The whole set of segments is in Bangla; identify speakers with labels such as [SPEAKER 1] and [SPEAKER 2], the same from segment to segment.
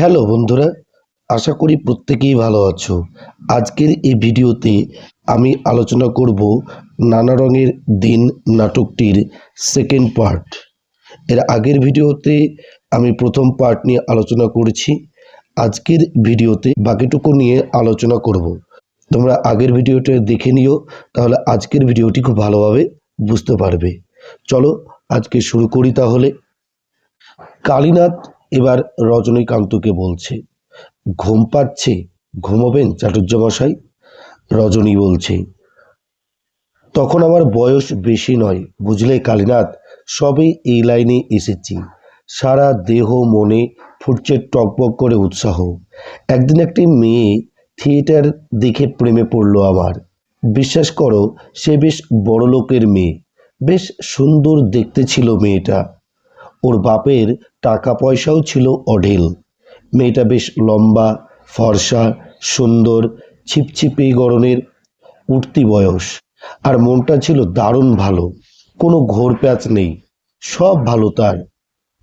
[SPEAKER 1] হ্যালো বন্ধুরা, আশা করি প্রত্যেকেই ভালো আছো। আজকের এই ভিডিওতে আমি আলোচনা করব নানা রঙের দিন নাটকটির সেকেন্ড পার্ট এর আগের ভিডিওতে আমি প্রথম পার্ট নিয়ে আলোচনা করেছি। আজকের ভিডিওতে বাকিটুকু নিয়ে আলোচনা করব। তোমরা আগের ভিডিওটা দেখে নিও, তাহলে আজকের ভিডিওটি খুব ভালোভাবে বুঝতে পারবে। চলো আজকে শুরু করি তাহলে। কালীনাথ এবার রজনীকান্তকে বলছে, ঘুম পাচ্ছে? ঘুমোবেন চাটুর্যমশাই রজনী বলছে, তখন আমার বয়স বেশি নয়, বুঝলে কালীনাথ? সবে এই লাইনে এসেছি। সারা দেহ, মনে ফুটছে টকবক করে উৎসাহ। একদিন একটি মেয়ে থিয়েটার দেখে প্রেমে পড়ল আমার। বিশ্বাস করো, সে বেশ বড় লোকের মেয়ে। বেশ সুন্দর দেখতে ছিল মেয়েটা। ওর বাপের টাকা পয়সাও ছিল অঢেল। মেয়েটা বেশ লম্বা, ফর্সা, সুন্দর, ছিপছিপে গরনের উঠতি বয়স। আর মনটা ছিল দারুণ ভালো, কোনো ঘোর প্যাচ নেই, সব ভালো তার।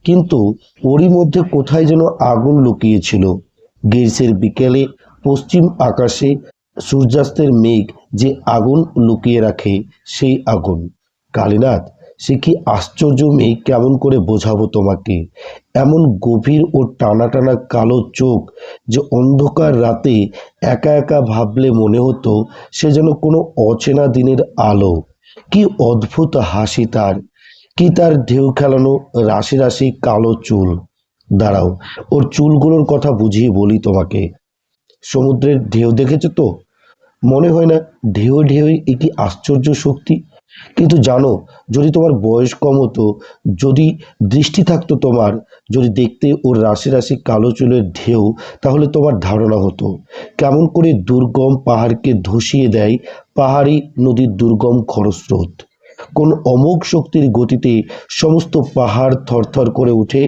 [SPEAKER 1] কিন্তু ওরই মধ্যে কোথায় যেন আগুন লুকিয়েছিল। গ্রীষ্মের বিকেলে পশ্চিম আকাশে সূর্যাস্তের মেঘ যে আগুন লুকিয়ে রাখে সেই আগুন। কালীনাথ সে কি আশ্চর্য মেয়ে? কেমন করে বোঝাবো তোমাকে? এমন গভীর ও টানা টানা কালো চোখ যে অন্ধকার রাতে একা একা ভাবলে মনে হতো সে যেন কোনো অচেনা দিনের আলো। কি অদ্ভুত হাসি তার। কি তার ঢেউ খেলানো রাশি রাশি কালো চুল। দাঁড়াও, ওর চুলগুলোর কথা বুঝিয়ে বলি তোমাকে। সমুদ্রের ঢেউ দেখেছ তো? মনে হয় না ঢেউ ঢেউ একটি আশ্চর্য শক্তি। কিন্তু জানো, যদি তোমার বয়স কম হতো, যদি দৃষ্টি থাকতো তোমার, যদি দেখতে ওর রাশি রাশি কালো চুলের ঢেউ, তাহলে তোমার ধারণা হতো। কেমন করে দুর্গম পাহাড়কে ধসিয়ে দেয় পাহাড়ি নদীর দুর্গম খরস্রোত। কোন অমোঘ শক্তির গতিতে সমস্ত পাহাড় থরথর করে উঠে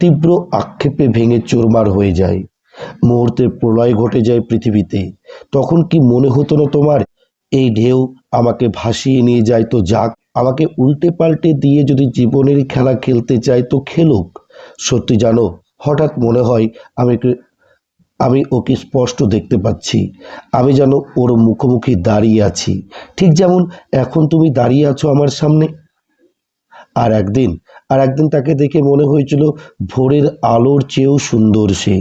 [SPEAKER 1] তীব্র আক্ষেপে ভেঙে চোরমার হয়ে যায়। মুহূর্তে প্রলয় ঘটে যায় পৃথিবীতে। তখন কি মনে হতো না তোমার এই ঢেউ আমাকে ভাসিয়ে নিয়ে যায় তো যাক। আমাকে উল্টে পাল্টে দিয়ে যদি জীবনের খেলা খেলতে চায় তো খেলুক। সত্যি জানো, হঠাৎ মনে হয় আমি আমি ওকে স্পষ্ট দেখতে পাচ্ছি। আমি যেন ওর মুখোমুখি দাঁড়িয়ে আছি। ঠিক যেমন এখন তুমি দাঁড়িয়ে আছো আমার সামনে। আর একদিন আর একদিন তাকে দেখে মনে হয়েছিল ভোরের আলোর চেয়েও সুন্দর সে।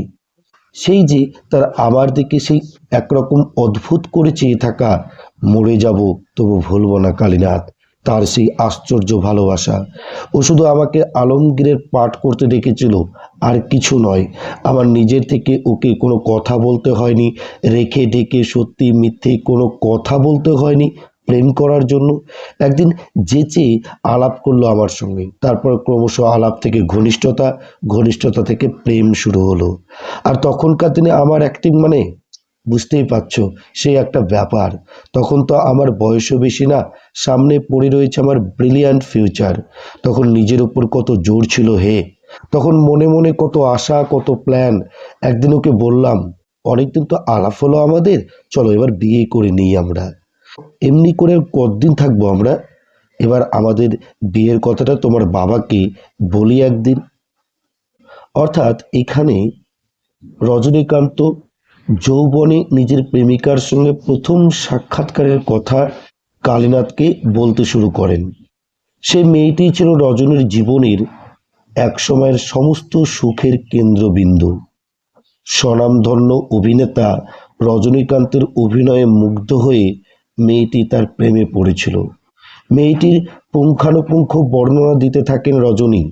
[SPEAKER 1] সেই যে তার আমার দিকে সেই একরকম অদ্ভুত করে চেয়ে থাকা, মরে যাব, তবু ভুলব না কালীনাথ, তার সেই আশ্চর্য ভালোবাসা। ও শুধু আমাকে আলমগীরের পাঠ করতে ডেকেছিল, আর কিছু নয়, আমার নিজের থেকে ওকে কোনো কথা বলতে হয়নি, রেখে ঢেকে সত্যি মিথ্যে কোনো কথা বলতে হয়নি প্রেম করার জন্য। একদিন যেচে আলাপ করল আমার সঙ্গে। তারপর ক্রমশ আলাপ থেকে ঘনিষ্ঠতা ঘনিষ্ঠতা থেকে প্রেম শুরু হলো। আর তখনকার দিনে আমার অ্যাক্টিং মানে বুঝতেই পারছ সেই একটা ব্যাপার। তখন তো আমার বয়সও বেশি না, সামনে পড়ে রয়েছে আমার ব্রিলিয়ান্ট ফিউচার তখন নিজের উপর কত জোর ছিল হে। তখন মনে মনে কত আশা, কত প্ল্যান একদিন ওকে বললাম, অনেকদিন তো আলাপ হলো আমাদের, চলো এবার বিয়ে করে নিই আমরা। এমনি করে কতদিন থাকব আমরা? এবার আমাদের বিয়ের কথাটা তোমার বাবাকে বলি একদিন। অর্থাৎ এখানে রজনীকান্ত যৌবনে নিজের প্রেমিকার সঙ্গে প্রথম সাক্ষাৎকারের কথা কালীনাথকে বলতে শুরু করেন। সে মেয়েটি ছিল রজনীর জীবনের একসময়ের সমস্ত সুখের কেন্দ্রবিন্দু। স্বনামধন্য অভিনেতা রজনীকান্তের অভিনয়ে মুগ্ধ হয়ে মেয়েটি তার প্রেমে পড়েছিল। মেয়েটির পুঙ্খানুপুঙ্খ বর্ণনা দিতে থাকেন রজনী।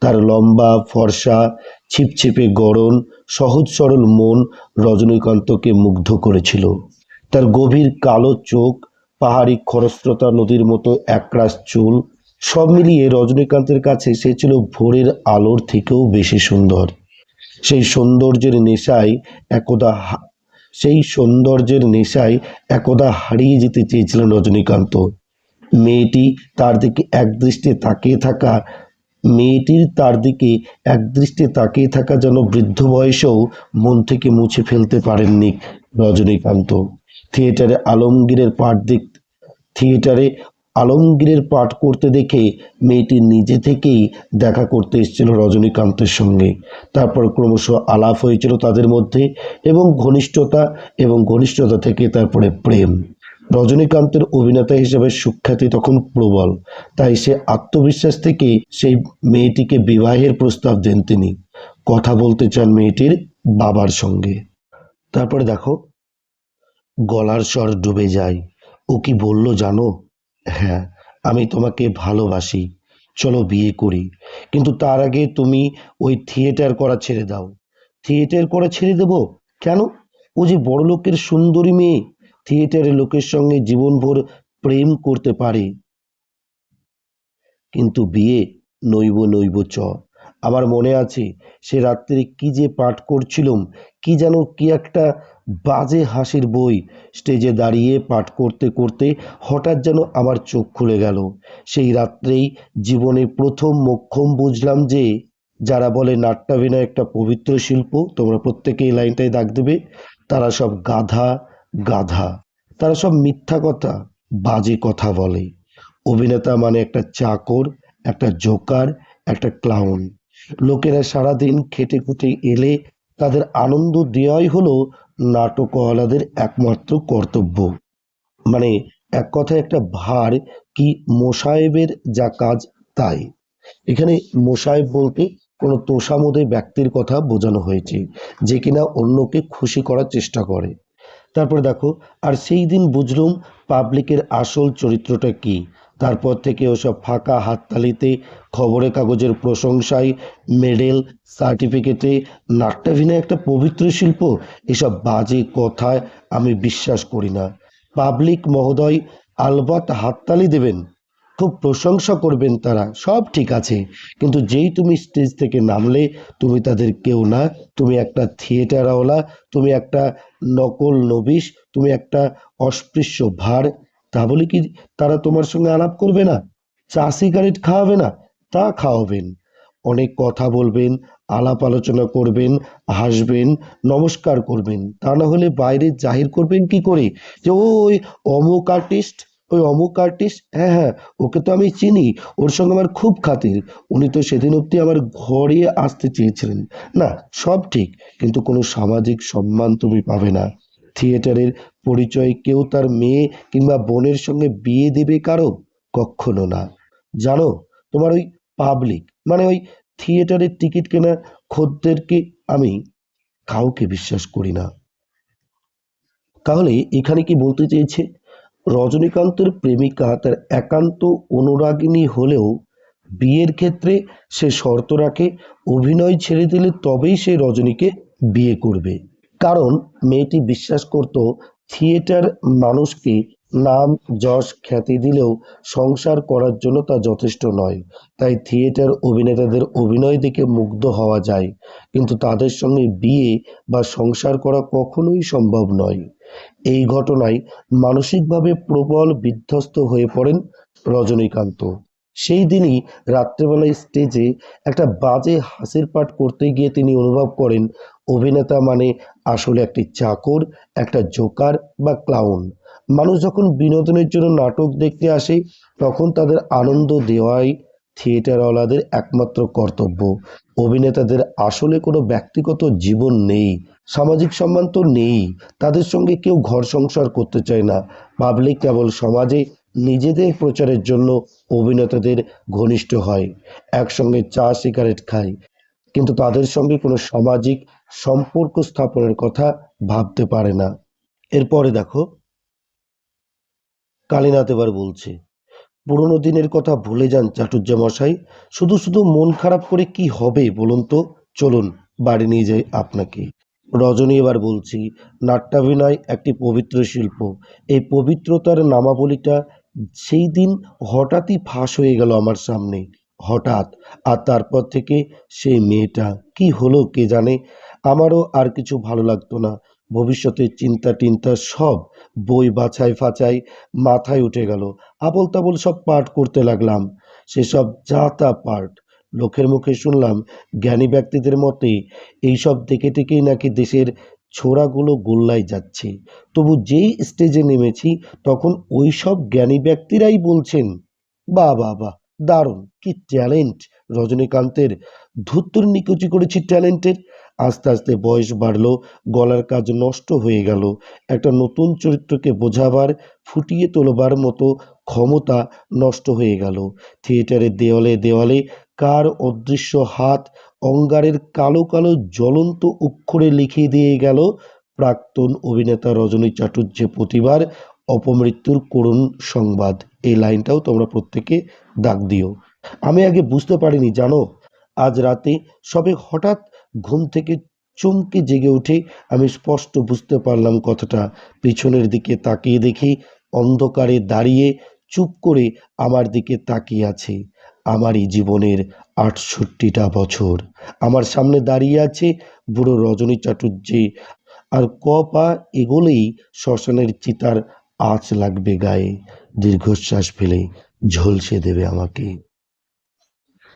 [SPEAKER 1] তার লম্বা, ফর্সা, ছিপছিপে গড়ন, সহজ সরল মন রজনীকান্তকে মুগ্ধ করেছিল। তার গভীর কালো চোখ, পাহাড়ি খরস্রোতা নদীর মতো একরাশ চুল, সব মিলিয়ে রজনীকান্তের কাছে সে ছিল ভোরের আলোর থেকেও বেশি সুন্দর। সেই সৌন্দর্যের নেশায় একদা সেই সৌন্দর্যের নেশায় একদা হারিয়ে যেতে চেয়েছিলেন রজনীকান্ত। মেয়েটি তার দিকে একদৃষ্টে তাকিয়ে থাকা, মেয়েটির তার দিকে একদৃষ্টে তাকিয়ে থাকা যেন বৃদ্ধ বয়সেও মন থেকে মুছে ফেলতে পারেননি রজনীকান্ত। থিয়েটারে আলমগীরের পাঠ দিক থিয়েটারে আলমগীরের পাঠ করতে দেখে মেয়েটি নিজে থেকেই দেখা করতে এসেছিল রজনীকান্তের সঙ্গে। তারপর ক্রমশ আলাপ হয়েছিল তাদের মধ্যে এবং ঘনিষ্ঠতা এবং ঘনিষ্ঠতা থেকে তারপরে প্রেম। রজনীকান্তের অভিনেতা হিসেবে সুখ্যাতি তখন প্রবল, তাই সে আত্মবিশ্বাস থেকে সেই মেয়েটিকে বিবাহের প্রস্তাব দেন তিনি। কথা বলতে চান মেয়েটির বাবার সঙ্গে। তারপরে দেখো, গলার স্বর ডুবে যায়। ও কি বলল জানো? হ্যাঁ আমি তোমাকে ভালোবাসি। চলো বিয়ে করি। কিন্তু তার আগে তুমি ওই থিয়েটার করা ছেড়ে দাও। থিয়েটার করা ছেড়ে দেব? কেন? ও যে বড় লোকের সুন্দরী মেয়ে থিয়েটারের লোকের সঙ্গে জীবনভর প্রেম করতে পারে। কিন্তু বিয়ে নইব নইব চ। আমার মনে আছে, সে রাত্রে কি যে পাঠ করছিলাম, কি যেন কি একটা বাজে হাসির বই স্টেজে দাঁড়িয়ে পাঠ করতে করতে হঠাৎ যেন আমার চোখ খুলে গেল। সেই রাত্রেই জীবনে প্রথম মোক্ষম বুঝলাম যে, যারা বলে নাট্যাভিনয় একটা পবিত্র শিল্প, তোমরা প্রত্যেকে এই লাইনটাই দাগ দেবে, তারা সব গাধা গাধা, তারা সব মিথ্যা কথা, বাজে কথা বলে। অভিনেতা মানে একটা চাকর, একটা জোকার, একটা ক্লাউন। লোকেরা সারাদিন খেটে খুটে এলে তাদের আনন্দ দেওয়াই হলো নাটকওয়ালাদের একমাত্র কর্তব্য। মানে এক কথায় একটা ভার কি মোসাহেবের যা কাজ তাই। এখানে মোসাহেব বলতে কোনো তোষামোদে ব্যক্তির কথা বোঝানো হয়েছে, যে কিনা অন্যকে খুশি করার চেষ্টা করে। তারপরে দেখো, আর সেই দিন বুঝলুম পাবলিকের আসল চরিত্রটা কি তারপর থেকে ওসব ফাঁকা হাততালিতে, খবরের কাগজের প্রশংসায়, মেডেল, সার্টিফিকেটে, নাট্যাভিনয় একটা পবিত্র শিল্প। এসব বাজে কথায় আমি বিশ্বাস করি না। পাবলিক মহোদয় আলবাত হাততালি দেবেন। খুব প্রশংসা করবেন তারা। সব ঠিক আছে। কিন্তু যেই তুমি স্টেজ থেকে নামলে, তুমি তাদের কেউ না। তুমি একটা থিয়েটারওয়ালা, তুমি একটা নকল নবিশ, তুমি একটা অস্পৃশ্য ভার। তা বলে কি তারা তোমার সঙ্গে আলাপ করবে না? চা সিগারেট খাওয়াবে না? তা খাওয়াবেন। অনেক কথা বলবেন, আলাপ আলোচনা করবেন, হাসবেন, নমস্কার করবেন। তা না হলে বাইরে জাহির করবেন কি করে? যে ওই অমুক আর্টিস্ট ওই অমুক আর্টিস্ট হ্যাঁ হ্যাঁ ওকে তো আমি চিনি, ওর সঙ্গে আমার খুব খাতির। উনি তো সেদিন অবধি আমার ঘরে আসতে চেয়েছিলেন। না, সব ঠিক, কিন্তু কোনো সামাজিক সম্মান তুমি পাবে না। থিয়েটারের পরিচয় কেউ তার মেয়ে কিংবা বোনের সঙ্গে বিয়ে দেবে কারও? কখনো না। জানো, তোমার ওই পাবলিক মানে ওই থিয়েটারের টিকিট কেনা খদ্দেরকে আমি কাউকে বিশ্বাস করি না। তাহলে এখানে কি বলতে চেয়েছে? রজনীকান্তের প্রেমিকা তার একান্ত অনুরাগিনী হলেও বিয়ের ক্ষেত্রে সে শর্ত রাখে, অভিনয় ছেড়ে দিলে তবেই সে রজনীকে বিয়ে করবে। কারণ মেয়েটি বিশ্বাস করত থিয়েটার মানুষকে নাম, যশ, খ্যাতি দিলেও সংসার করার জন্য তা যথেষ্ট নয়। তাই থিয়েটার অভিনেতাদের অভিনয় দেখে মুগ্ধ হওয়া যায়। কিন্তু তাদের সঙ্গে বিয়ে বা সংসার করা কখনোই সম্ভব নয়। এই ঘটনায় মানসিকভাবে প্রবল বিধ্বস্ত হয়ে পড়েন রজনীকান্ত। সেই দিনই রাত্রেবেলায় স্টেজে একটা বাজে হাসির পাঠ করতে গিয়ে তিনি অনুভব করেন, অভিনেতা মানে আসলে একটি চাকর, একটা জোকার বা ক্লাউন মানুষ যখন বিনোদনের জন্য নাটক দেখতে আসে, তখন তাদের আনন্দ দেওয়াই থিয়েটারওয়ালাদের একমাত্র কর্তব্য। অভিনেতাদের আসলে কোনো ব্যক্তিগত জীবন নেই, সামাজিক সম্মান তো নেই, তাদের সঙ্গে কেউ ঘর সংসার করতে চায় না। পাবলিক কেবল সমাজে নিজেদের প্রচারের জন্য অভিনেতাদের ঘনিষ্ঠ হয়, একসঙ্গে চা সিগারেট খায়। কিন্তু তাদের সঙ্গে কোনো সামাজিক সম্পর্ক স্থাপনের কথা ভাবতে পারে না। এরপরে দেখো, কালীনাথ এবার বলছে, পুরনো দিনের কথা ভুলে যান চাটুর্যা মশাই শুধু শুধু মন খারাপ করে কি হবে বলুন তো? চলুন, বাড়ি নিয়ে যাই আপনাকে। রজনী এবার বলছি, নাট্যাভিনয় একটি পবিত্র শিল্প। এই পবিত্রতার নামাবলীটা সেই দিন হঠাৎই ফাঁস হয়ে গেল আমার সামনে। হঠাৎ, আর তারপর থেকে সেই মেয়েটা, কি হলো কে জানে? আমারও আর কিছু ভালো লাগতো না। ভবিষ্যতের চিন্তা টিন্তা সব বই বাছাই ফাছাই মাথায় উঠে গেল। আবল তাবল সব পাঠ করতে লাগলাম। সেসব যা তা পাঠ। লোকের মুখে শুনলাম জ্ঞানী ব্যক্তিদের মতে এইসব দেখে টেকেই নাকি দেশের ছোড়াগুলো গোল্লায় যাচ্ছে। তবু যেই স্টেজে নেমেছি, তখন ওই সব জ্ঞানী ব্যক্তিরাই বলছেন বা বা বাহ, দারুণ, কি ট্যালেন্ট। রজনীকান্তের ধুত্তুর নিকুচি করেছি ট্যালেন্টের। আস্তে আস্তে বয়স বাড়লো, গলার কাজ নষ্ট হয়ে গেল। একটা নতুন চরিত্রকে বোঝাবার, ফুটিয়ে তোলবার মতো ক্ষমতা নষ্ট হয়ে গেল। থিয়েটারের দেওয়ালে দেওয়ালে কার অদৃশ্য হাত অঙ্গারের কালো কালো জ্বলন্ত অক্ষরে লিখে দিয়ে গেল, প্রাক্তন অভিনেতা রজনী চাটুর্যে প্রতিবার অপমৃত্যুর করুণ সংবাদ। এই লাইনটাও তোমরা প্রত্যেকে দাগ দিও। আমি আগে বুঝতে পারিনি, জানো? আজ রাতে সবে হঠাৎ ঘুম থেকে চমকে জেগে উঠে আমি স্পষ্ট বুঝতে পারলাম কথাটা। পিছনের দিকে তাকিয়ে দেখি অন্ধকারে দাঁড়িয়ে চুপ করে আমার দিকে তাকিয়ে আছে। আমারই জীবনের আটষট্টিটা বছর। আমার সামনে দাঁড়িয়ে আছে বুড়ো রজনী চাটুর্যে আর ক পা এগোলেই শ্মশানের চিতার আঁচ লাগবে গায়ে। দীর্ঘশ্বাস ফেলে ঝলসে দেবে আমাকে।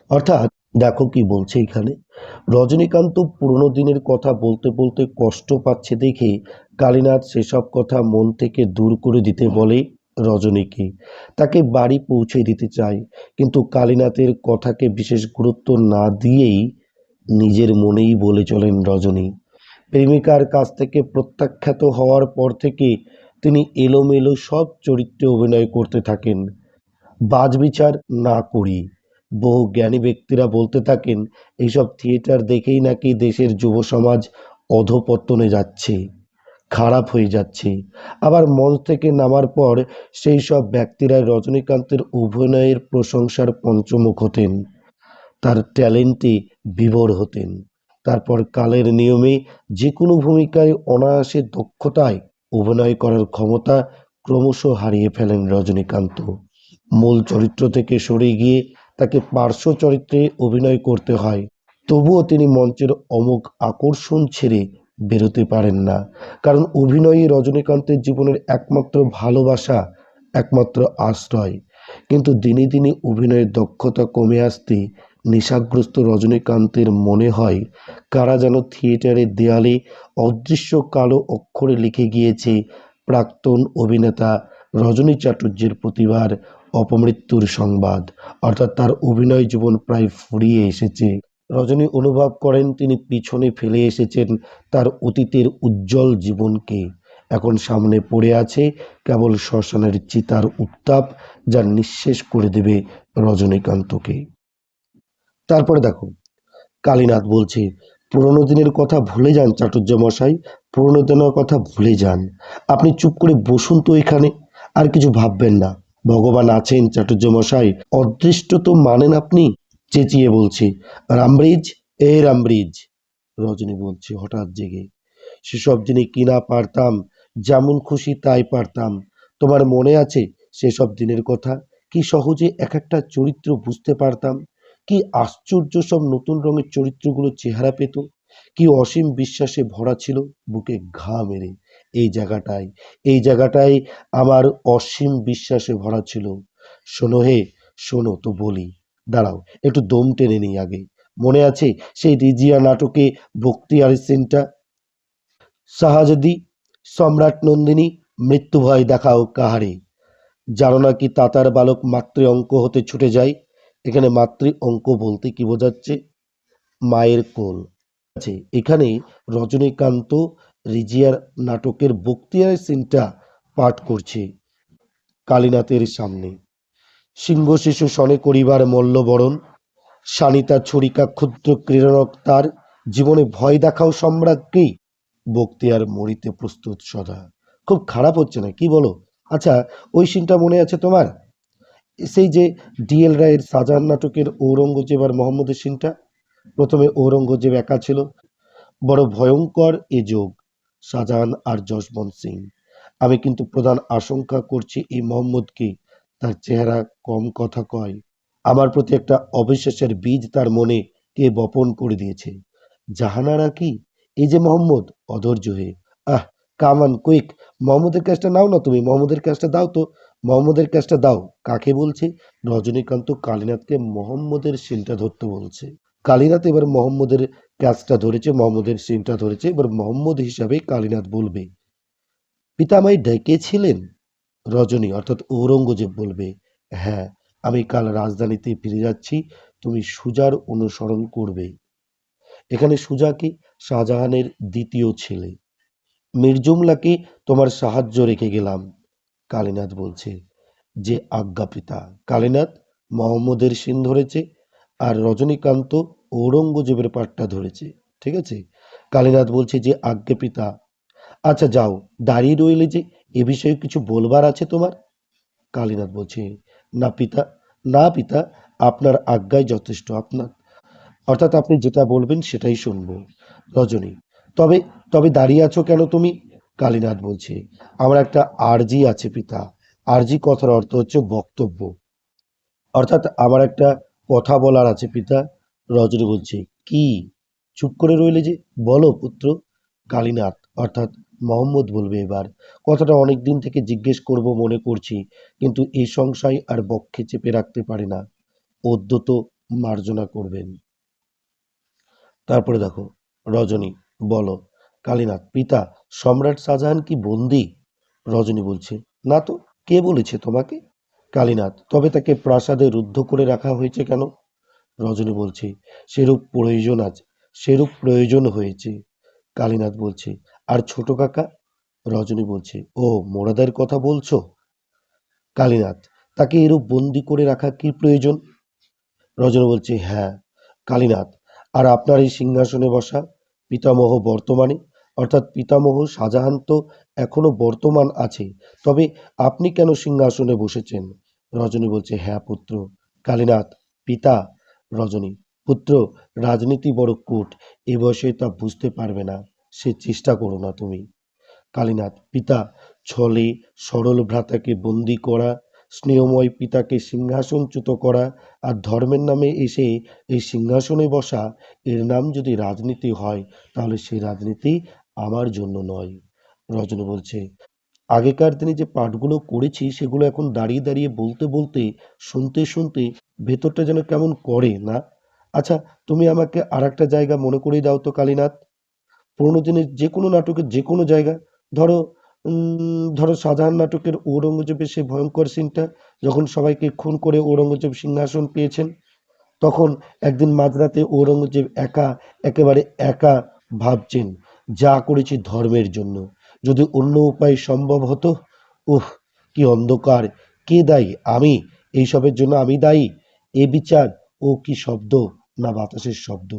[SPEAKER 1] অর্থাৎ দেখো কি বলছে এখানে। রজনীকান্ত পুরনো দিনের কথা বলতে বলতে কষ্ট পাচ্ছে দেখে কালীনাথ সেসব কথা মন থেকে দূর করে দিতে বলে রজনীকে। তাকে বাড়ি পৌঁছে দিতে চায়, কিন্তু কালীনাথের কথাকে বিশেষ গুরুত্ব না দিয়েই নিজের মনেই বলে চলেন রজনী। প্রেমিকার কাছ থেকে প্রত্যাখ্যাত হওয়ার পর থেকে তিনি এলোমেলো সব চরিত্রে অভিনয় করতে থাকেন। বাজবিচার না করি। বহু জ্ঞানী ব্যক্তিরা বলতে থাকেন, এইসব থিয়েটার দেখেই নাকি দেশের যুব সমাজ অধপতনে যাচ্ছে, খারাপ হয়ে যাচ্ছে। আবার মঞ্চ থেকে নামার পর সেই সব ব্যক্তিরা রজনীকান্তের অভিনয়ের প্রশংসার পঞ্চমুখ হতেন, তার ট্যালেন্টে বিভোর হতেন। তারপর কালের নিয়মে যে কোনো ভূমিকায় অনায়াসে দক্ষতায় অভিনয় করার ক্ষমতা ক্রমশ হারিয়ে ফেলেন রজনীকান্ত। মূল চরিত্র থেকে সরে গিয়ে তাকে পার্শ্ব চরিত্রে অভিনয় করতে হয়। তবুও তিনি মঞ্চের অমোঘ আকর্ষণ ছেড়ে বেরোতে পারেন না। কারণ অভিনয়ই রজনীকান্তের জীবনের একমাত্র ভালোবাসা, একমাত্র আশ্রয়। কিন্তু দিনে দিনে অভিনয়ের দক্ষতা কমে আসতে নেশাগ্রস্ত রজনীকান্তের মনে হয়, কারা যেন থিয়েটারের দেয়ালে অদৃশ্য কালো অক্ষরে লিখে গিয়েছে, প্রাক্তন অভিনেতা রজনী চাটুর্যের প্রতিভার অপমৃত্যুর সংবাদ। অর্থাৎ তার অভিনয় জীবন প্রায় ফুরিয়ে এসেছে। রজনী অনুভব করেন তিনি পিছনে ফেলে এসেছেন তার অতীতের উজ্জ্বল জীবনকে। এখন সামনে পড়ে আছে কেবল শ্মশানের চিতার উত্তাপ যা নিঃশেষ করে দেবে রজনীকান্তকে। তারপরে দেখো, কালীনাথ বলছে, পুরনো দিনের কথা ভুলে যান চাটুর্য মশাই পুরনো দিনের কথা ভুলে যান। আপনি চুপ করে বসুন তো এখানে, আর কিছু ভাববেন না। ভগবান আছেন চাটুর্য মশাই অদৃষ্ট তো মানেন আপনি? চেঁচিয়ে বলছে, রামব্রিজ, এ রামব্রিজ। রজনী বলছে, হঠাৎ জেগে, সেসব দিনে কিনা পারতাম? যেমন খুশি তাই পারতাম। তোমার মনে আছে সেসব দিনের কথা? কি সহজে এক একটা চরিত্র বুঝতে পারতাম? কি আশ্চর্য সব নতুন রঙের চরিত্রগুলো চেহারা পেত? কি অসীম বিশ্বাসে ভরা ছিল বুকে ঘা মেরে। এই জায়গাটায়। এই জায়গাটায় আমার অসীম বিশ্বাসে ভরা ছিল। শোনো হে, শোনো তো বলি। দাঁড়াও, একটু দম টেনে নিই আগে। মনে আছে সেই রিজিয়া নাটকে বক্তিয়ার সিনটা শাহাজাদি সম্রাট নন্দিনী, মৃত্যু ভয় দেখাও কাহারে। জানো না কি তাতার বালক মাতৃ অঙ্ক হতে ছুটে যায়? এখানে মাতৃ অঙ্ক বলতে কি বোঝাচ্ছে? মায়ের কোল। আছে, এখানে রজনীকান্ত রিজিয়ার নাটকের বক্তিয়ার সিনটা পাঠ করছে কালীনাথের সামনে। সিংহ শিশু শনে করিবার মল্লবরণ শানিতা ছড়িকা ক্ষুদ্র ক্রীড়নক তার জীবনে ভয় দেখাও সম্রাটকেই বক্তিয়ার মরিতে প্রস্তুত সদা। খুব খারাপ হচ্ছে না, কি বলো? আচ্ছা ওই সিনটা মনে আছে তোমার? সেই যে ডিএল রায়ের সাজান নাটকের ঔরঙ্গজেব আর মোহাম্মদের সিনটা? প্রথমে ঔরঙ্গজেব একা ছিল, বড় ভয়ঙ্কর এ যোগ। শাহজাহান আর যশবন্ত সিং। আমি কিন্তু প্রধান আশঙ্কা করছি এই মোহাম্মদকে তার চেহারা কম কথা কয়। আমার প্রতি একটা অবিশ্বাসের বীজ তার মনে কে বপন করে দিয়েছে। জাহানারা কি? এই যে মোহাম্মদ, অধৈর্য হয়ে। আহ কামান কুইক মোহাম্মদের কাজটা নাও না তুমি। মোহাম্মদের কাজটা দাও তো। মোহাম্মদের কাজটা দাও। কাকে বলছে? রজনীকান্ত কালীনাথকে মোহাম্মদের শিলটা ধরতে বলছে। কালীনাথ এবার মোহাম্মদের ক্যাচটা ধরেছে, মোহাম্মদের সিনটা ধরেছে। এবার মোহাম্মদ হিসাবে কালীনাথ বলবে পিতামাই ডেকেছিলেন রজনী, অর্থাৎ ঔরঙ্গজেব বলবে হ্যাঁ আমি কাল রাজধানীতে ফিরে যাচ্ছি, তুমি সুজার অনুসরণ করবে। এখানে সুজাকে শাহজাহানের দ্বিতীয় ছেলে। মির্জুমলাকে তোমার সাহায্য রেখে গেলাম। কালীনাথ বলছে, যে আজ্ঞা পিতা কালীনাথ মোহাম্মদের সিন ধরেছে আর রজনীকান্ত ঔরঙ্গজেবের পাটটা ধরেছে, ঠিক আছে? কালীনাথ বলছে যে, আজ্ঞে পিতা। আচ্ছা যাও, দাঁড়িয়ে রইলে যে, এ বিষয়ে কিছু বলবার আছে তোমার? কালীনাথ বলছে, না পিতা না পিতা, আপনার আজ্ঞায় যথেষ্ট, আপনার। অর্থাৎ আপনি যেটা বলবেন সেটাই শুনব, রজনী। তবে তবে দাঁড়িয়ে আছো কেন তুমি? কালীনাথ বলছে, আমার একটা আরজি আছে পিতা। আরজি কথার অর্থ হচ্ছে বক্তব্য। অর্থাৎ আমার একটা কথা বলার আছে পিতা, রজনী বলছে, কি? চুপ করে রইলে যে? বলো পুত্র। কালীনাথ, অর্থাৎ মোহাম্মদ বলবে এবার, কথাটা অনেক দিন থেকে জিজ্ঞেস করব, মনে করছি, কিন্তু এই সংশয় আর বক্ষে চেপে রাখতে পারি না। অদ্যত মার্জনা করবেন। তারপরে দেখো, রজনী, বলো, কালীনাথ, পিতা, সম্রাট শাহজাহান কি বন্দি? রজনী বলছে, না তো, কে বলেছে তোমাকে? কালীনাথ, তবে তাকে প্রাসাদে রুদ্ধ করে রাখা হয়েছে কেন? রজনী বলছে, সেরূপ প্রয়োজন আছে সেরূপ প্রয়োজন হয়েছে। কালীনাথ বলছে, আর ছোট কাকা? রজনী বলছে, ও মোরাদের কথা বলছো? কালীনাথ, তাকে এরূপ বন্দি করে রাখা কি প্রয়োজন? রজনী বলছে হ্যাঁ কালীনাথ, আর আপনার এই সিংহাসনে বসা পিতামহ বর্তমানে, অর্থাৎ পিতামহ শাহজাহান তো এখনও বর্তমান আছে, তবে আপনি কেন সিংহাসনে বসেছেন? রজনী বলছে হ্যাঁ পুত্র, কালীনাথ, পিতা রজনী, পুত্র, রাজনীতি বড় কূট, এ বয়সে তা বুঝতে পারবে না, সে চেষ্টা করো না তুমি। কালীনাথ, পিতা, ছলে সরল ভ্রাতাকে বন্দি করা, স্নেহময় পিতাকে সিংহাসনচ্যুত করা, আর ধর্মের নামে এসে এই সিংহাসনে বসা, এর নাম যদি রাজনীতি হয়, তাহলে সেই রাজনীতি আমার জন্য নয়। রজনী বলছে আগেকার দিনে যে পাঠগুলো করেছি সেগুলো এখন দাঁড়িয়ে দাঁড়িয়ে বলতে বলতে, শুনতে শুনতে ভেতরটা যেন কেমন করে না? আচ্ছা তুমি আমাকে আর একটা জায়গা মনে করিয়ে দাও তো কালীনাথ। পুরোনো দিনের যে কোনো নাটকের যে কোনো জায়গা, ধরো ধরো শাহজাহান নাটকের ঔরঙ্গজেবের সেই ভয়ঙ্কর সিনটা যখন সবাইকে খুন করে ঔরঙ্গজেব সিংহাসন পেয়েছেন, তখন একদিন মাঝরাতে ঔরঙ্গজেব একা, একেবারে একা ভাবছেন, যা করেছি ধর্মের জন্য। যদি অন্য উপায় সম্ভব হতো, উহ, কি অন্ধকার, কে দায়ী? আমি? এইসবের জন্য আমি দায়ী? এ বিচার ও কি শব্দ না বাতাসের শব্দ?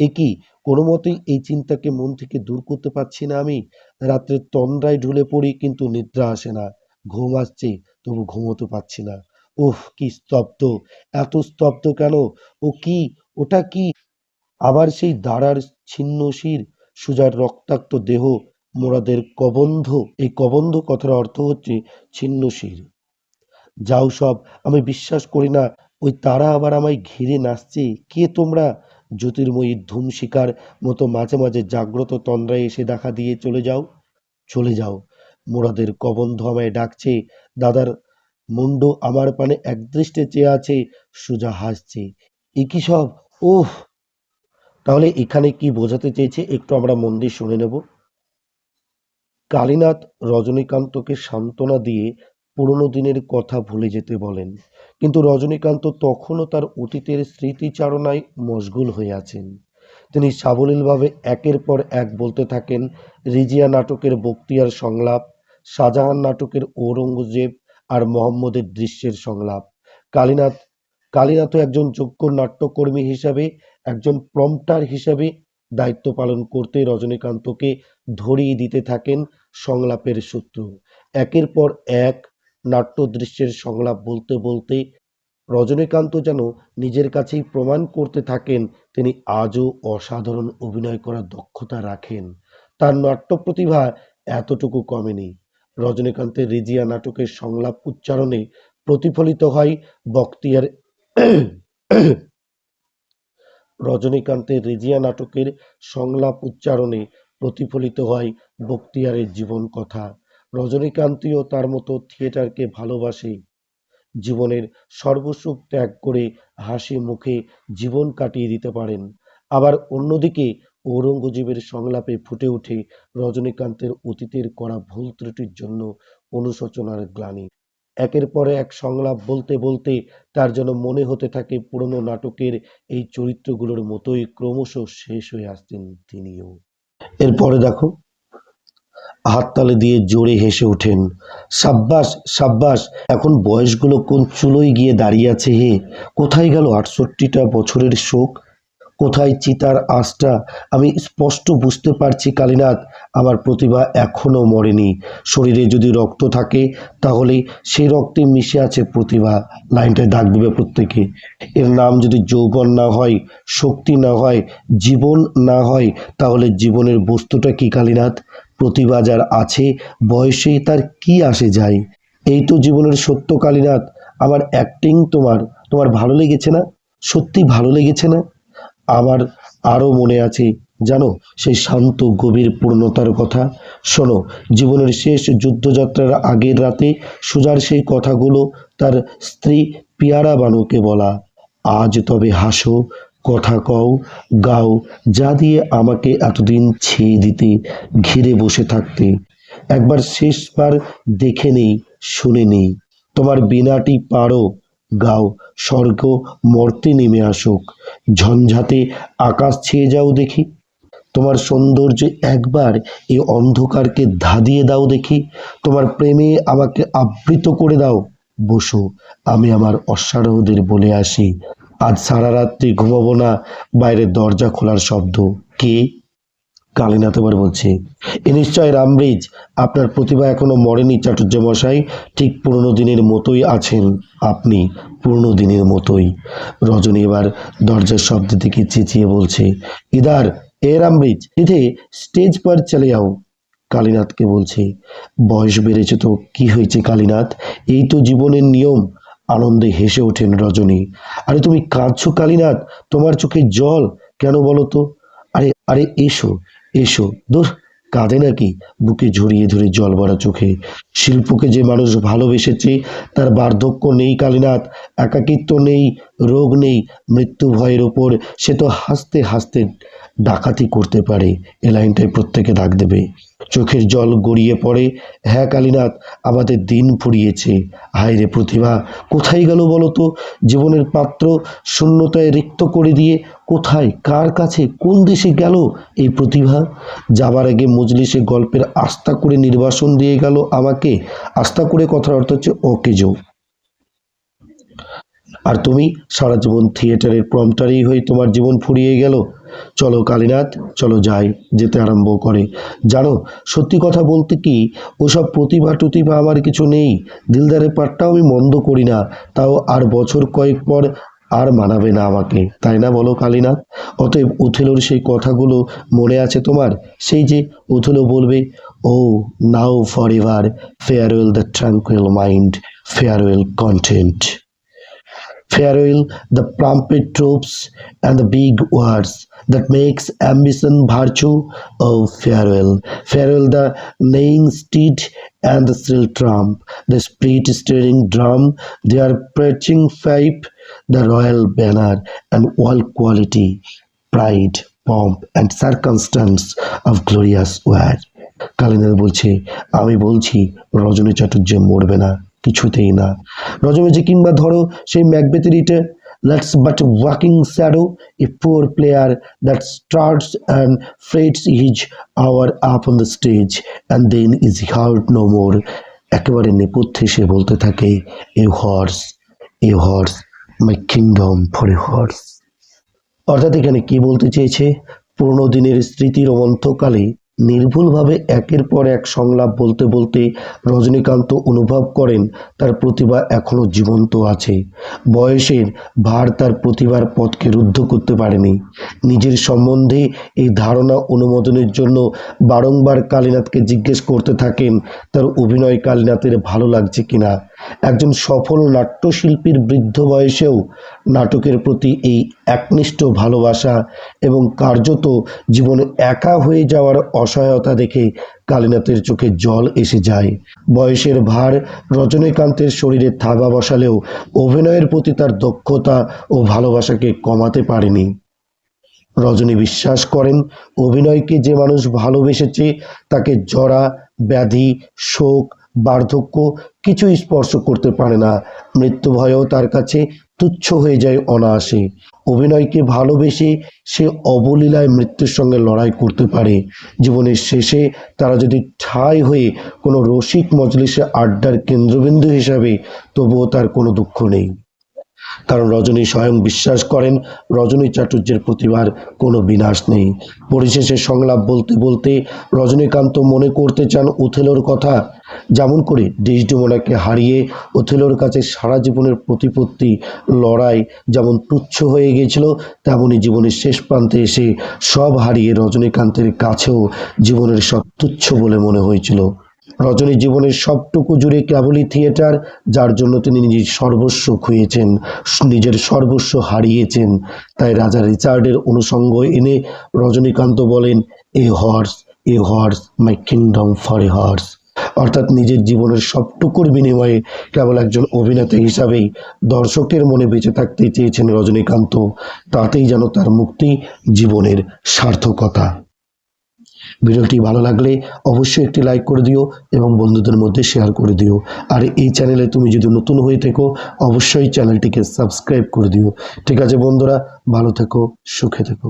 [SPEAKER 1] এ কি? কোনো মতেই এই চিন্তাকে মন থেকে দূর করতে পারছি না আমি। রাত্রে তন্দ্রায় ঢুলে পড়ি, কিন্তু নিদ্রা আসে না। ঘুম আসছে, তবু ঘুমোতে পারছি না। উফ কি স্তব্ধ! এত স্তব্ধ কেন? ও কি? ওটা কি? আবার সেই দাঁড়ার ছিন্ন শির সুজার রক্তাক্ত দেহ মোরাদের কবন্ধ, এই কবন্ধ কথার অর্থ হচ্ছে ছিন্ন শির যাও সব, আমি বিশ্বাস করি না, ওই তারা আবার আমায় ঘিরে নাচছে। কে তোমরা? জ্যোতির্ময়ী ধূম শিকার মতো মাঝে মাঝে জাগ্রত তন্দ্রায় এসে দেখা দিয়ে চলে যাও। চলে যাও, মোরাদের কবন্ধ আমায় ডাকছে। দাদার মুন্ড আমার পানে একদৃষ্টে চেয়ে আছে, সুজা হাসছে। এ কি সব? ওহ তাহলে এখানে কি বোঝাতে চেয়েছে একটু আমরা মন দিয়ে শুনে নেব। কালীনাথ রজনীকান্তকে সান্ত্বনা দিয়ে পুরনো দিনের কথা ভুলে যেতে বলেন। কিন্তু রজনীকান্ত তখনও তার অতীতের স্মৃতিচারণায় মশগুল হয়ে আছেন। তিনি সাবলীলভাবে একের পর এক বলতে থাকেন, রিজিয়া নাটকের বক্তিয়ার সংলাপ, শাহজাহান নাটকের ঔরঙ্গজেব আর মোহাম্মদের দৃশ্যের সংলাপ। কালীনাথ, কালীনাথও একজন যোগ্য নাট্যকর্মী হিসাবে, একজন প্রম্পটার হিসাবে দায়িত্ব পালন করতে রজনীকান্তকে ধরিয়ে দিতে থাকেন সংলাপের সূত্র। একের পর এক নাট্য দৃশ্যের সংলাপ বলতে বলতে রজনীকান্ত যেন নিজের কাছেই প্রমাণ করতে থাকেন, তিনি আজও অসাধারণ অভিনয় করার দক্ষতা রাখেন। তার নাট্য প্রতিভা এতটুকু কমেনি। রজনীকান্তের রিজিয়া নাটকের সংলাপ উচ্চারণে প্রতিফলিত হয় বক্তিয়ার রজনীকান্তের রিজিয়া নাটকের সংলাপ উচ্চারণে প্রতিফলিত হয় বক্তিয়ারের জীবন কথা। রজনীকান্তিও তার মতো থিয়েটারকে ভালোবাসে। জীবনের সর্বসুখ ত্যাগ করে হাসি মুখে জীবন কাটিয়ে দিতে পারেন। আবার অন্যদিকে ঔরঙ্গজেবের সংলাপে ফুটে ওঠে রজনীকান্তের অতীতের করা ভুল ত্রুটির জন্য অনুশোচনার গ্লানি। একের পর এক সংলাপ বলতে বলতে তার যেন মনে হতে থাকে পুরনো নাটকের এই চরিত্রগুলোর মতোই ক্রমশ শেষ হয়ে আসতেন তিনিও। এরপরে দেখো হাততালি দিয়ে জোরে হেসে ওঠেন, সাব্বাস সাব্বাস, এখন বয়সগুলো কোন চুলোয় গিয়ে দাঁড়িয়ে আছে হে? কোথায় গেল আটষট্টিটা বছরের শোক? কোথায় চিতার আঁচটা আমি স্পষ্ট বুঝতে পারছি, কালীনাথ। আমার প্রতিভা এখনও মরেনি। শরীরে যদি রক্ত থাকে, তাহলে সেই রক্তে মিশে আছে প্রতিভা। লাইনটায় দাগ দেবে প্রত্যেকে। এর নাম যদি যৌবন না হয়, শক্তি না হয়, জীবন না হয়, তাহলে জীবনের বস্তুটা কি, কালীনাথ? প্রতিভা যার আছে বয়সেই তার কি আসে যায়? এই তো জীবনের সত্য, কালীনাথ। আমার অ্যাক্টিং তোমার তোমার ভালো লেগেছে না? সত্যি ভালো লেগেছে না? আমার আরও মনে আছে, জানো, সেই শান্ত গভীর পূর্ণতার কথা। শোনো, জীবনের শেষ যুদ্ধযাত্রার আগের রাতে সুজার সেই কথাগুলো তার স্ত্রী পিয়ারা বানুকে বলা। আজ তবে হাসো, কথা কও, গাও, যা দিয়ে আমাকে এতদিন ছেয়ে দিতে, ঘিরে বসে থাকতে। একবার শেষবার দেখে নেই, শুনে নেই। তোমার বিনাটি পারো গাও, স্বর্গ মর্তে নেমে আসুক। ঝঞ্ঝাতে আকাশ ছেয়ে যাও দেখি। তোমার সৌন্দর্য একবার এই অন্ধকারকে ধাঁধিয়ে দাও দেখি। তোমার প্রেমে আমাকে আবৃত করে দাও। বসো, আমি আমার অশ্বারোহদের বলে আসি। আজ সারা রাত্রি ঘুমাবো না বাইরে দরজা খোলার শব্দ। কে? কালীনাথ এবার বলছে, এ নিশ্চয় রামব্রিজ, আপনার প্রতিভা এখনও মরেনি চাটুর্য মশাই ঠিক পুরনো দিনের মতোই আছেন আপনি, পুরনো দিনের মতোই। রজনী এবার দরজার শব্দ দিকে চেঁচিয়ে বলছে ইদার এ রামব্রিজ ইধে স্টেজ পর চলে যাও। কালীনাথকে বলছে, বয়স বেড়েছে তো, কি হয়েছে কালীনাথ? এই তো জীবনের নিয়ম। আনন্দে হেসে ওঠেন রজনী, আরে তুমি কাঁদছো কালীনাথ, তোমার চোখে জল, কেন বলো তো? আরে আরে, এসো। এসো। দূর কাঁদে নাকি? বুকে ঝরিয়ে ধরে জল ভরা চোখে। শিল্পকে যে মানুষ ভালোবেসেছে, তার বার্ধক্য নেই কালীনাথ, একাকিত্ব নেই, রোগ নেই, মৃত্যু ভয়ের ওপর সে তো হাসতে হাসতে ডাকাতি করতে পারে। এ লাইনটাই প্রত্যেকে দাগ দেবে। চোখের জল গড়িয়ে পড়ে। হ্যাঁ কালীনাথ, আমাদের দিন ফুরিয়েছে। হায় রে প্রতিভা কোথায় গেল বলো তো জীবনের পাত্র শূন্যতায় রিক্ত করে দিয়ে কোথায়, কার কাছে, কোন দেশে গেল এই প্রতিভা? যাবার আগে মজলিসে গল্পের আস্থা করে নির্বাসন দিয়ে গেল আমাকে। আস্থা করে কথার অর্থ হচ্ছে অকেজো। আর তুমি সারা জীবন থিয়েটারের প্রমটারেই হয়ে তোমার জীবন ফুরিয়ে গেল। চলো কালীনাথ, চলো যাই, যেতে আরম্ভ করে। জানো, সত্যি কথা বলতে কি, ওসব প্রতিভা টতিভা আমার কিছু নেই। দিলদারের পাঠটাও আমি মন্দ করি না, তাও আর বছর কয়েক পর আর মানাবে না আমাকে। তাই না বলো কালীনাথ? অতএব উথেলোর সেই কথাগুলো মনে আছে তোমার? সেই যে উথেলো বলবে, O, now for ever farewell the tranquil mind farewell content farewell the trumpet troops and the big words that makes ambition virtue oh farewell farewell the neighing steed and the shrill trump the spirit stirring drum their preaching pipe the royal banner and all quality pride pomp and circumstance of glorious war Kalinath বলছে আমি বলছি রজনী চাটুর্য মরবে না কিছুতেই না রজনীজি কিংবা ধরো সেই ম্যাকবেথের ইটে life's but walking shadow a poor player that struts and frets his hour upon the stage and then is heard no more একেবারে নেপথ্যে সে বলতে থাকে, a horse a horse my kingdom for a horse অর্থাৎ এখানে কি বলতে চেয়েছে? পুরনো দিনের স্মৃতির অন্তকালে নির্ভুলভাবে একের পর এক সংলাপ বলতে বলতে রজনীকান্ত অনুভব করেন, তার প্রতিভা এখনও জীবন্ত আছে। বয়সের ভার তার প্রতিভার পথকে রুদ্ধ করতে পারেনি। নিজের সম্বন্ধে এই ধারণা অনুমোদনের জন্য বারংবার কালীনাথকে জিজ্ঞেস করতে থাকেন, তার অভিনয় কালীনাথের ভালো লাগছে কিনা। একজন সফল নাট্যশিল্পীর বৃদ্ধ বয়সেও নাটকের প্রতি এই একনিষ্ঠ ভালোবাসা এবং কার্যত জীবনে একা হয়ে যাওয়ার অসহায়তা দেখে কালীনাথের চোখে জল এসে যায়। বয়সের ভার রজনীকান্তের শরীরে থাবা বসালেও অভিনয়ের প্রতি তার দক্ষতা ও ভালোবাসাকে কমাতে পারেনি। রজনী বিশ্বাস করেন, অভিনয়কে যে মানুষ ভালোবেসেছে তাকে জরা, ব্যাধি, শোক, বার্ধক্য কিছুই স্পর্শ করতে পারে না। মৃত্যু ভয়েও তার কাছে তুচ্ছ হয়ে যায় অনায়াসে। অভিনয়কে ভালোবেসে সে অবলীলায় মৃত্যুর সঙ্গে লড়াই করতে পারে। জীবনের শেষে তারা যদি ঠাই হয়ে কোনো রসিক মজলিসে আড্ডার কেন্দ্রবিন্দু হিসাবে, তবুও তার কোনো দুঃখ নেই। কারণ রজনী স্বয়ং বিশ্বাস করেন, রজনী চাটুর্যের প্রতিভার কোনো বিনাশ নেই। পরিশেষে সংলাপ বলতে বলতে রজনীকান্ত মনে করতে চান উথেলোর কথা। যেমন করে ডিসডুমোনাকে হারিয়ে ওথেলোর কাছে সারা জীবনের প্রতিপত্তি লড়াই যেমন তুচ্ছ হয়ে গিয়েছিল তেমনই জীবনের শেষ প্রান্তে এসে সব হারিয়ে রজনীকান্তের কাছেও জীবনের সব তুচ্ছ বলে মনে হয়েছিল। রজনী জীবনের সবটুকু জুড়ে কেবলই থিয়েটার, যার জন্য তিনি নিজের সর্বস্ব খুঁয়েছেন, নিজের সর্বস্ব হারিয়েছেন। তাই রাজা রিচার্ডের অনুষঙ্গ এনে রজনীকান্ত বলেন, a horse a horse, my kingdom for a horse. অর্থাৎ নিজের জীবনের সবটুকুর বিনিময়ে কেবল একজন অভিনেতা হিসাবেই দর্শকের মনে বেঁচে থাকতে চেয়েছেন রজনীকান্ত। তাতেই যেন তার মুক্তি জীবনের সার্থকতা। ভিডিওটি ভালো লাগলে অবশ্যই একটি লাইক করে দিও এবং বন্ধুদের মধ্যে শেয়ার করে দিও। আর এই চ্যানেলে তুমি যদি নতুন হয়ে থেকো, অবশ্যই চ্যানেলটিকে সাবস্ক্রাইব করে দিও। ঠিক আছে বন্ধুরা, ভালো থেকো, সুখে থেকো।